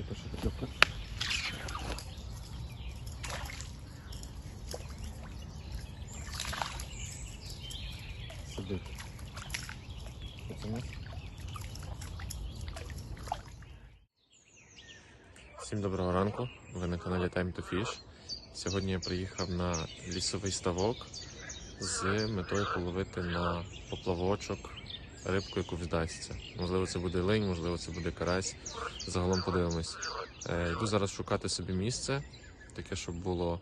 Є перша покльовка. Сидить. Що? Всім доброго ранку. Ви на каналі Time to Fish. Сьогодні я приїхав на лісовий ставок з метою половити на поплавочок рибку, яку вдасться. Можливо, це буде линь, можливо, це буде карась. Загалом подивимось. Е, йду зараз шукати собі місце, таке, щоб було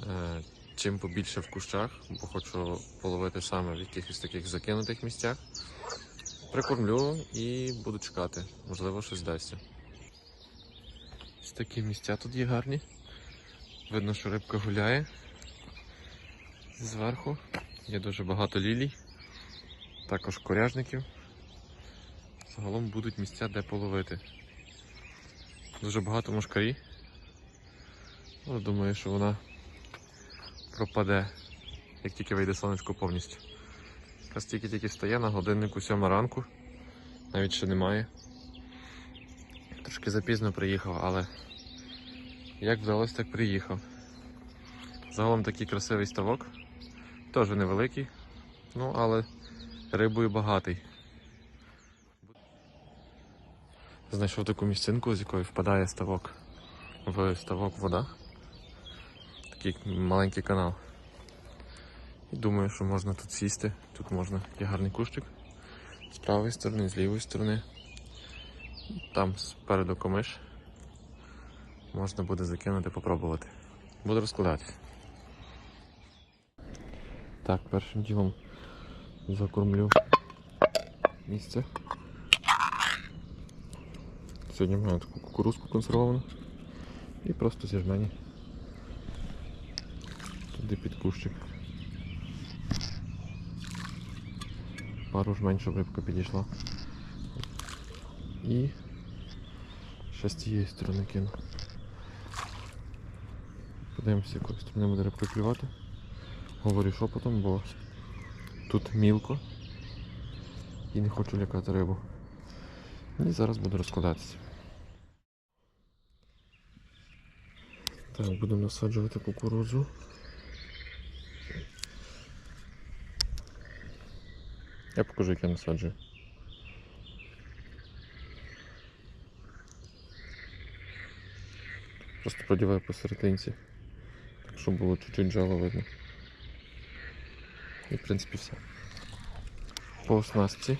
е, чим побільше в кущах, бо хочу половити саме в якихось таких закинутих місцях. Прикормлю і буду чекати. Можливо, щось вдасться. Ось такі місця тут є гарні. Видно, що рибка гуляє зверху. Є дуже багато лілій, також коряжників. Загалом будуть місця, де половити. Дуже багато мошкарі. Але думаю, що вона пропаде, як тільки вийде сонечко повністю. Якраз тільки-тільки встає на годиннику 7 ранку, навіть ще немає. Трошки запізно приїхав, але як вдалося, так приїхав. Загалом такий красивий ставок. Теж невеликий, ну але рибою багатий. Знайшов таку місцинку, з якої впадає ставок в ставок вода. Такий маленький канал. І думаю, що можна тут сісти. Тут можна є гарний кущик. З правої сторони, з лівої сторони. Там спереду комиш. Можна буде закинути, попробувати. Буду розкладатись. Так, першим ділом закормлю місце. Сьогодні маю таку кукурузку консервовану і просто зі жмені туди під кущик. Пару жмень, щоб рибка підійшла. І ще з цієї сторони кину. Подивимося, якої сторони буде рибка клювати. Говорю шепотом, бо тут мілко і не хочу лякати рибу. І зараз буду розкладатися. Так, будемо насаджувати кукурудзу. Я покажу, як я насаджую. Просто продіваю посерединці, так щоб було чуть-чуть джало видно. І в принципі все. По оснастці.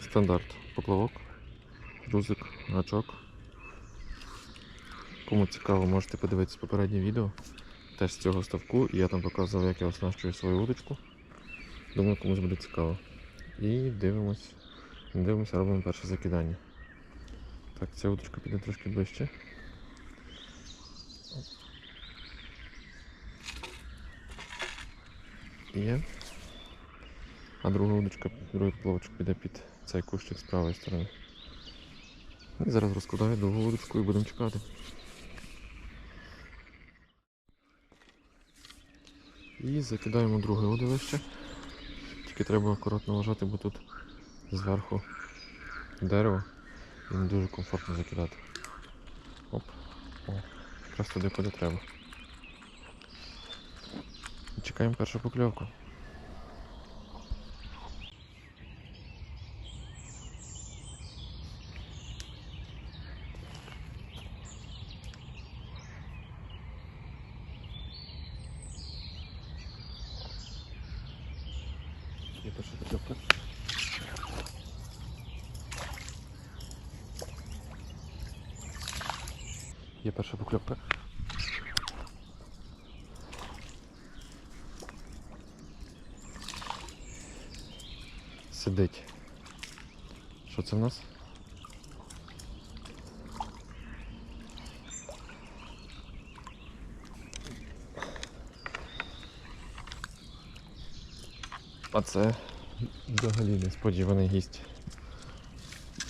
Стандарт. Поплавок, грузик, гачок. Кому цікаво, можете подивитися попереднє відео. Теж з цього ставку, і я там показував, як я оснащую свою удочку. Думаю, комусь буде цікаво. І дивимось, дивимося, робимо перше закидання. Так, ця удочка піде трошки ближче. Є. А друга удочка, другий поплавочок піде під цей кущик з правої сторони. І зараз розкладаю другу удочку і будемо чекати. І закидаємо друге удилище. Тільки треба акуратно вважати, бо тут зверху дерево і не дуже комфортно закидати. Оп. О, якраз туди куди треба. Чекаємо першу покльовку. Є перша покльовка. Є перша покльовка. Сидить. Що це в нас? А це взагалі несподіваний гість.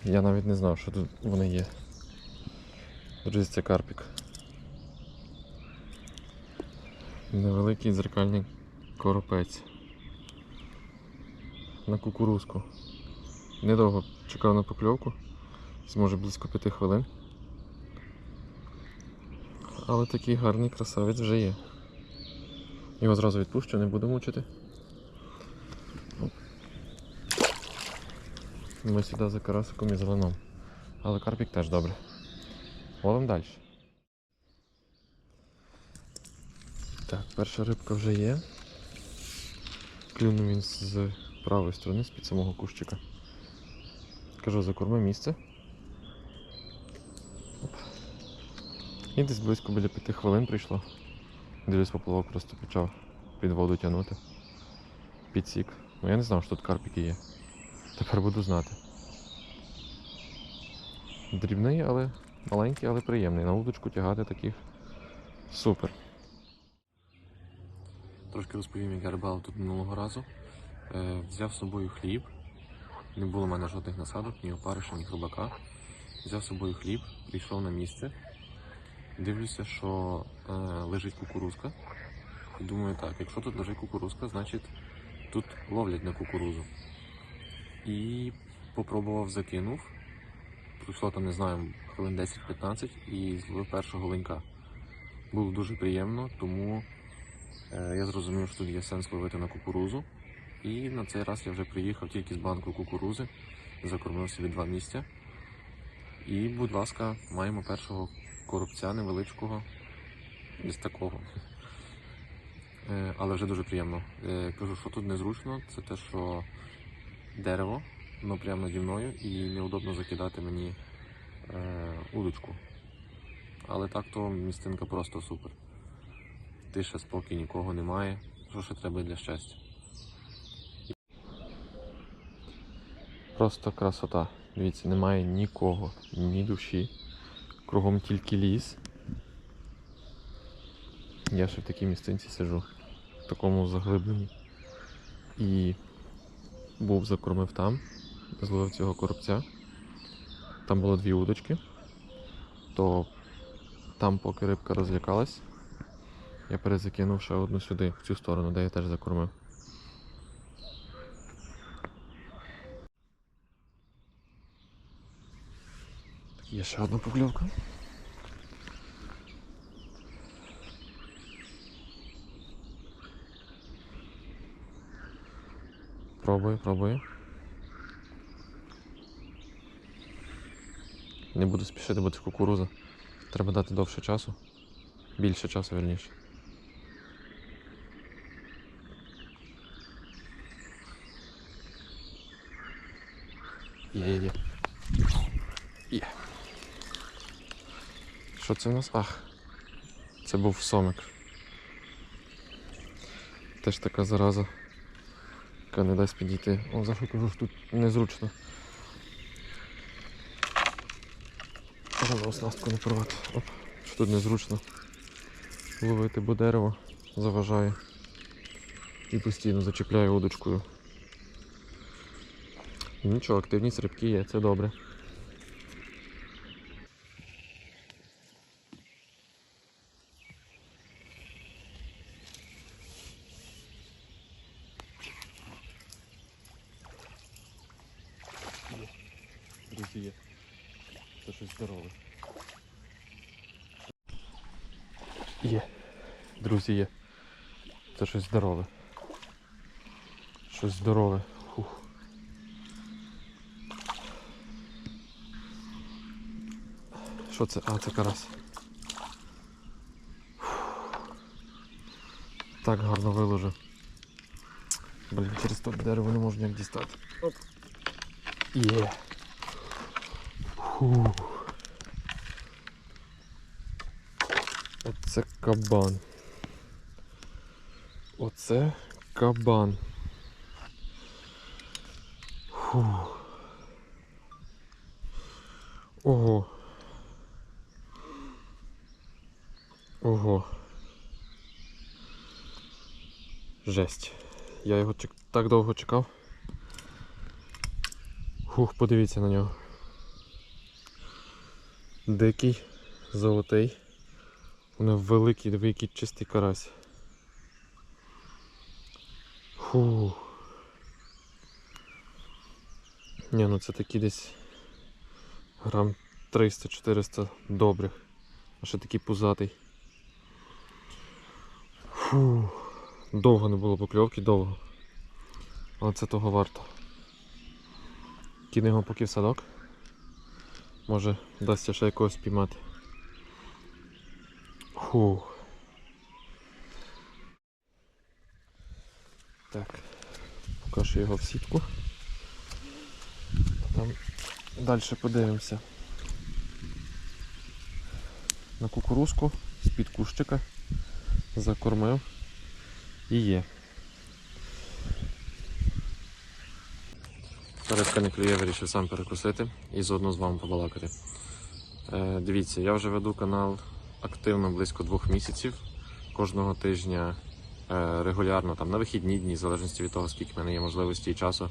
Я навіть не знав, що тут вони є. Друзі, це карпік. Невеликий дзеркальний коропець. На кукурузку. Недовго чекав на покльовку. Зможе близько 5 хвилин. Але такий гарний красавець вже є. Його зразу відпущу, не буду мучити. Ми сюди за карасиком і зеленом. Але карпік теж добре. Ловимо далі. Так, перша рибка вже є. Клюнув він з правої сторони, з-під самого кущика. Кажу, закорми місце. І десь близько біля п'яти хвилин прийшло. Дивлюсь, поплавок просто почав під воду тягнути. Підсік. Ну я не знав, що тут карпіки є. Тепер буду знати. Дрібний, але маленький, але приємний. На удочку тягати таких супер. Трошки розповім, як я рибалив тут минулого разу. Е, взяв з собою хліб. Не було в мене жодних насадок, ні опариша, ні хробака. Взяв з собою хліб, прийшов на місце. Дивлюся, що е, лежить кукурузка. Думаю, так, якщо тут лежить кукурузка, значить тут ловлять на кукурузу. І попробував закинув. Пройшло там, не знаю, хвилин 10-15 і зловив першого ленька. Було дуже приємно, тому е, я зрозумів, що тут є сенс ловити на кукурузу. І на цей раз я вже приїхав тільки з банкою кукурузи, закормив собі два місця. І, будь ласка, маємо першого коробця невеличкого із такого. Е, Але вже дуже приємно. Е, Кажу, що тут незручно, це те, що дерево, воно прямо наді мною і неудобно закидати мені е, удочку. Але так то місцинка просто супер. Тиша, спокій, нікого немає. Що ще треба для щастя? Просто красота. Дивіться, немає нікого, ні душі. Кругом тільки ліс. Я ще в такій місцинці сижу, в такому заглибленні. І був закормив там, зловив цього коробця. Там було дві удочки. То там, поки рибка розлякалась, я перезакинув ще одну сюди, в цю сторону, де я теж закормив. Є ще одна покльовка. Пробую, пробую. Не буду спішити, бо це кукуруза. Треба дати довше часу. Більше часу, верніше. Є, є, є. Що це в нас? Ах. Це був сомик. Теж така зараза, яка не дасть підійти. О, завжди кажу, що тут незручно. Треба оснастку не порвати. Оп, що тут незручно. Ловити, бо дерево заважає. І постійно зачіпляю удочкою. Нічого, активність рибки є, це добре. Друзі, є. Це щось здорове. Є. Друзі, є. Це щось здорове. Щось здорове. Фух. Що це? А, це карась. Фух. Так гарно виложив. Блін, через то дерево не можу ніяк дістати. Оп. Є. Фух. Оце кабан. Оце кабан. Фух. Ого. Ого. Жесть. Я його чек... так довго чекав. Хух, подивіться на нього. Дикий, золотий. Вони великий, великий чистий карась. Фу. Ні, ну це такий десь Грам 300-400 добрих. А ще такий пузатий. Фу. Довго не було покльовки, довго. Але це того варто. Кину його поки в садок. Може вдасться ще якогось піймати. Фу. Так. Покажу його в сітку. Там далі подивимося. На кукурузку з-під кущика закормив і є. Рибка не клює, вирішив сам перекусити і заодно з вами побалакати. Е, дивіться, я вже веду канал активно близько двох місяців. Кожного тижня регулярно, там на вихідні дні, в залежності від того, скільки в мене є можливості і часу,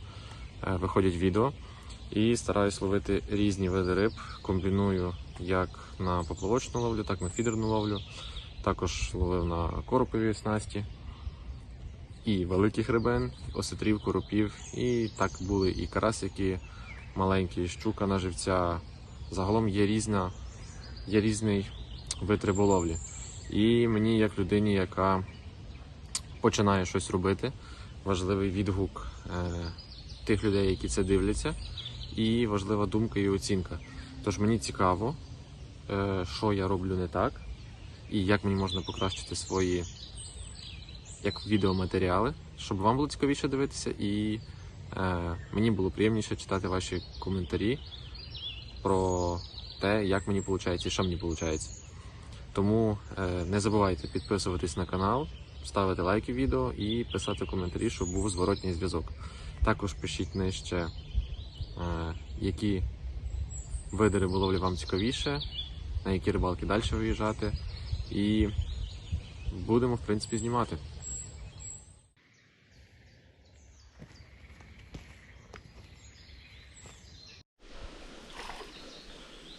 е, виходять відео. І стараюсь ловити різні види риб. Комбіную як на поплавочну ловлю, так і на фідерну ловлю. Також ловив на коропові снасті. І великих рибин, осетрів, коропів. І так були і карасики маленькі, і щука на живця. Загалом є різна, є різний вид риболовлі. І мені, як людині, яка починає щось робити, важливий відгук е, тих людей, які це дивляться, і важлива думка і оцінка. Тож мені цікаво, е, що я роблю не так, і як мені можна покращити свої як відеоматеріали, щоб вам було цікавіше дивитися, і е, мені було приємніше читати ваші коментарі про те, як мені виходить і що мені виходить. Тому не забувайте підписуватись на канал, ставити лайки відео і писати коментарі, щоб був зворотній зв'язок. Також пишіть нижче, е, які види риболовлі вам цікавіше, на які рибалки далі виїжджати. І будемо, в принципі, знімати.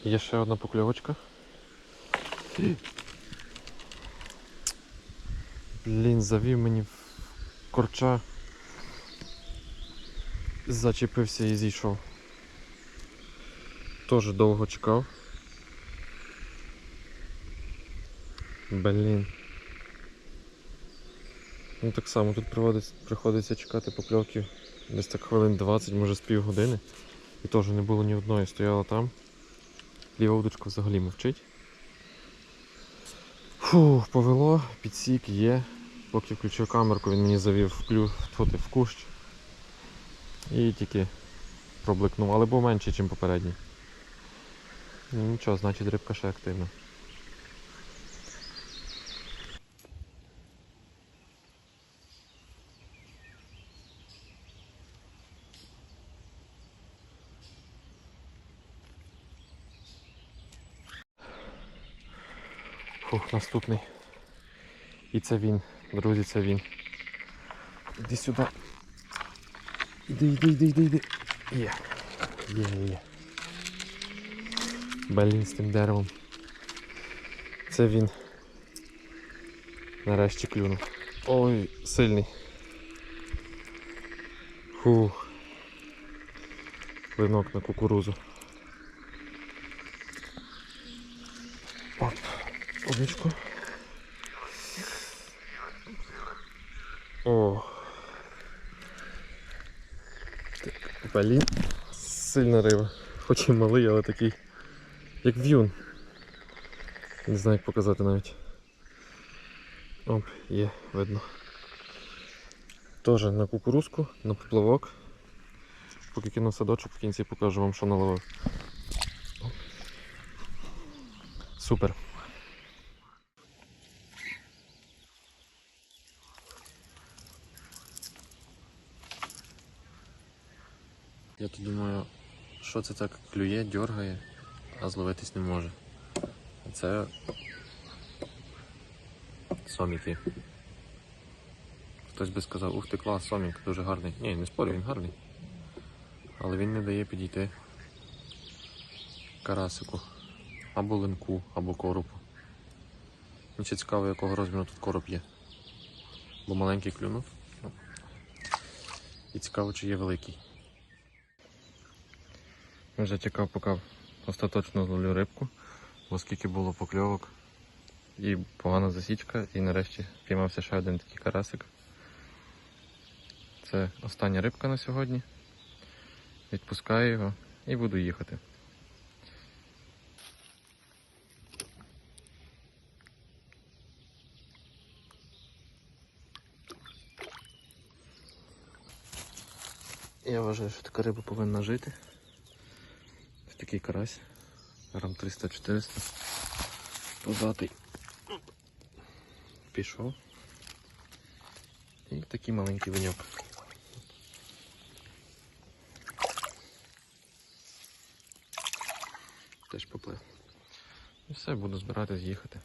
Є ще одна покльовочка. Блін, завів мені в корча. Зачепився і зійшов. Тоже довго чекав. Блін. Ну так само тут приходиться, чекати покльовки десь так хвилин 20, може з півгодини. І теж не було ні одної, стояла там. Ліва удочка взагалі мовчить. Фу, повело, підсік є. Поки включив камерку, він мені завів в, клю... тут, в кущ. І тільки пробликнув, але був менший, ніж попередній. Ну нічого, значить рибка ще активна. Фух, наступний. І це він, друзі, це він. Іди сюди. Іди, іди, іди, іди, іди. Є. Є, є, є. Блін з тим деревом. Це він. Нарешті клюнув. Ой, сильний. Фух. Клинок на кукурузу. Оп. Овечку. О. Блін. Сильна риба. Хоч і малий, але такий. Як в'юн. Не знаю, як показати навіть. Оп, є, видно. Тоже на кукурузку, на поплавок. Поки кину садочок, в кінці покажу вам, що наловив. Супер. Я тут думаю, що це так клює, дергає, а зловитись не може. А Це соміки. Хтось би сказав, ух ти клас, сомік, дуже гарний. Ні, не спорю, він гарний. Але він не дає підійти карасику. Або линку, або коропу. Мені ще цікаво, якого розміру тут короб є. Бо маленький клюнув. Ну. І цікаво, чи є великий. Вже чекав, поки остаточно зловлю рибку, оскільки було покльовок. І погана засічка, і нарешті піймався ще один такий карасик. Це остання рибка на сьогодні. Відпускаю його і буду їхати. Я вважаю, що така риба повинна жити. Такий карась. Грам 300-400. Позатий. Пішов. І такий маленький виньок. Теж поплив. І все, буду збиратись їхати.